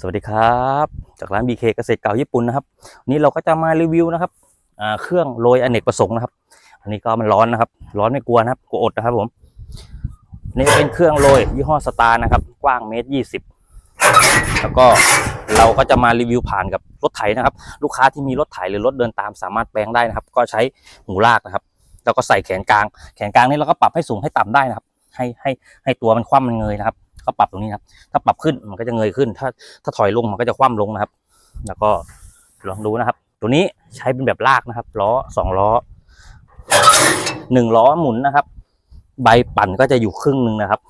สวัสดีครับ จากร้าน BK เกษตรเก่าญี่ปุ่นนะครับวันนี้เราก็จะมารีวิวนะครับเครื่องโรยอเนกประสงค์นะครับ อันนี้ก็มันร้อนนะครับ ร้อนไม่กลัวนะครับกลัวอดนะครับผมนี่เป็นเครื่องโรยยี่ห้อสตาร์นะครับ กว้างเมตรยี่สิบแล้วก็เราก็จะมารีวิวผ่านกับรถไถนะครับ ลูกค้าที่มีรถไถหรือรถเดินตามสามารถแปลงได้นะครับ ก็ใช้หูลากนะครับ แล้วก็ใส่แขนกลาง แขนกลางนี่เราก็ปรับให้สูงให้ต่ำได้นะครับ ให้ให้ให้ตัวมันคว่ำมันเงยนะครับ ก็ปรับตรงนี้ครับ ถ้าปรับขึ้นมันก็จะเงยขึ้น ถ้าถ้าถอยลงมันก็จะคว่ำลงนะครับ แล้วก็ลองดูนะครับ ตัวนี้ใช้เป็นแบบลากนะครับล้อสองล้อหนึ่งล้อหมุนนะครับ ใบปั่นก็จะอยู่ครึ่งหนึ่งนะครับ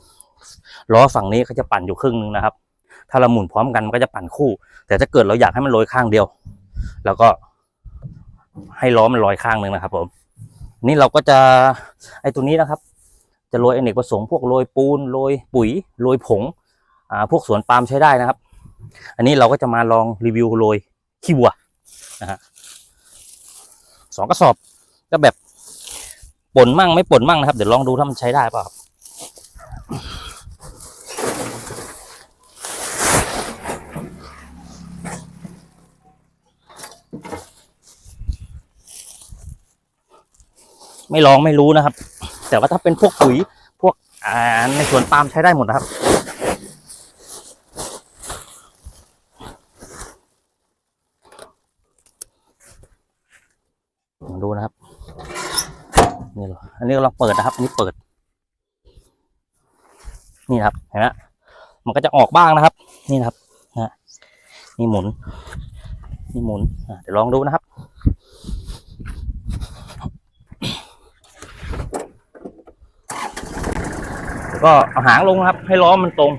ล้อฝั่งนี้ก็จะปั่นอยู่ครึ่งหนึ่งนะครับ ถ้าเราหมุนพร้อมกันมันก็จะปั่นคู่ แต่ถ้าเกิดเราอยากให้มันลอยข้างเดียว แล้วก็ให้ล้อมันลอยข้างหนึ่งนะครับผมนี่เราก็จะไอ้ตัวนี้นะครับ จะโรยอเนกประสงค์พวกโรยปูนโรยปุ๋ยโรยผงอ่าพวกสวนปาล์มใช้ได้นะครับ อันนี้เราก็จะมาลองรีวิวโรยขี้วัวนะฮะสองกระสอบก็แบบป่นมั่งไม่ป่นมั่งนะครับ เดี๋ยวลองดูถ้ามันใช้ได้เปล่าครับไม่ลองไม่รู้นะครับ แต่ว่าถ้าเป็นพวกปุ๋ยพวกในสวนปาล์มใช้ได้หมดนะครับมาดูนะครับนี่เหรออันนี้เราเปิดนะครับ อันนี้เปิด นี่ครับเห็นไหมมันก็จะออกบ้างนะครับ นี่นะครับนะนี่หมุน นี่หมุนเดี๋ยวลองดูนะครับ แล้ว ก็เอาหางลงครับ ให้ล้อมันตรง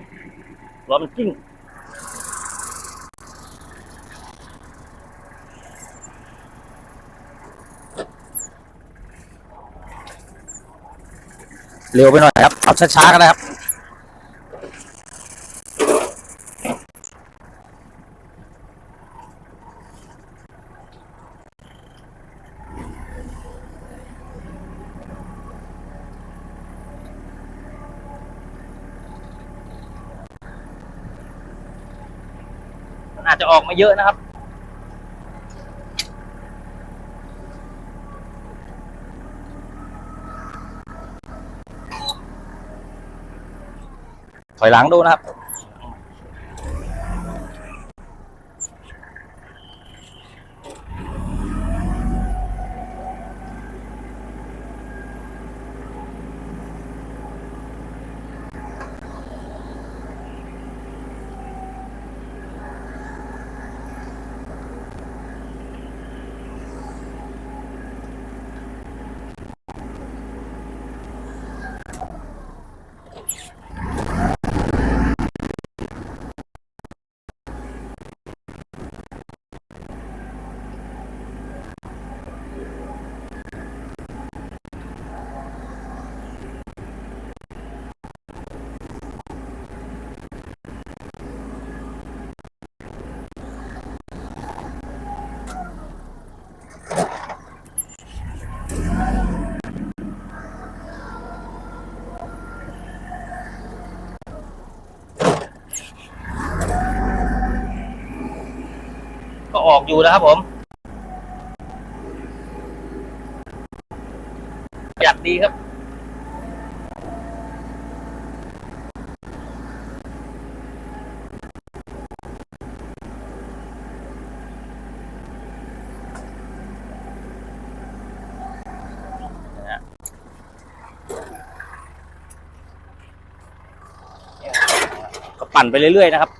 ล้อมันกิ้งเร็วไปหน่อยครับเอาช้าๆก็ได้ครับ อาจจะออกมาเยอะนะครับ ถอยหลังดูนะครับ ก็ ออกอยู่นะครับผม อยากดีครับนะฮะก็ปั่นไปเรื่อยๆนะครับ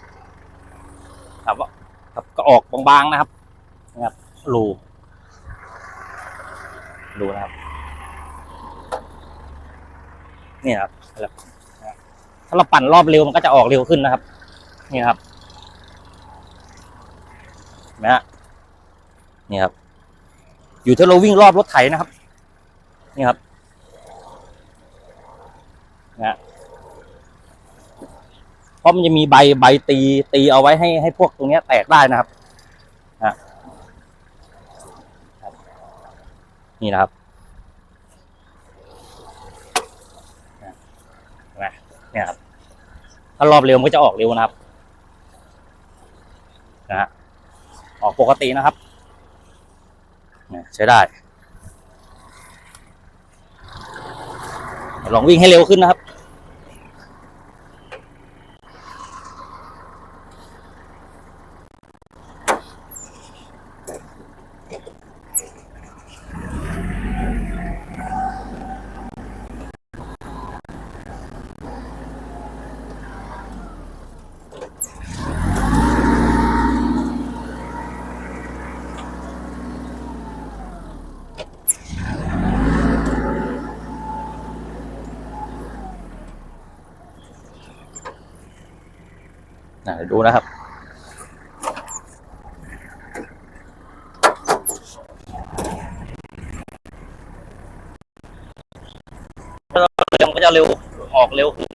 ว่าครับก็ออก บางๆนะครับนะครับรูดูนะครับ นี่ครับถ้าเราปั่นรอบเร็วมันก็จะออกเร็วขึ้นนะครับ นี่ครับนไหมฮะนี่ครับ อยู่ที่เราวิ่งรอบรถไถนะครับ นี่ครับนะเพราะมันจะมีใบใบตีตีเอาไว้ให้ให้พวกตรงนี้แตกได้นะครับนะครับ นี่นะครับนะเห็นไหมเนี่ยครับ ถ้ารอบเร็วมันก็จะออกเร็วนะครับ นะฮะ ออกปกตินะครับเนี่ยใช้ได้ ลองวิ่งให้เร็วขึ้นนะครับ นะเดี๋ยวดูนะครับเร็วก็จะเร็วออกเร็วขึ้น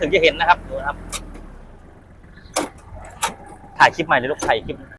ถึงจะเห็นนะครับดูนะครับ ถ่ายคลิปใหม่เลยลูกถ่ายคลิป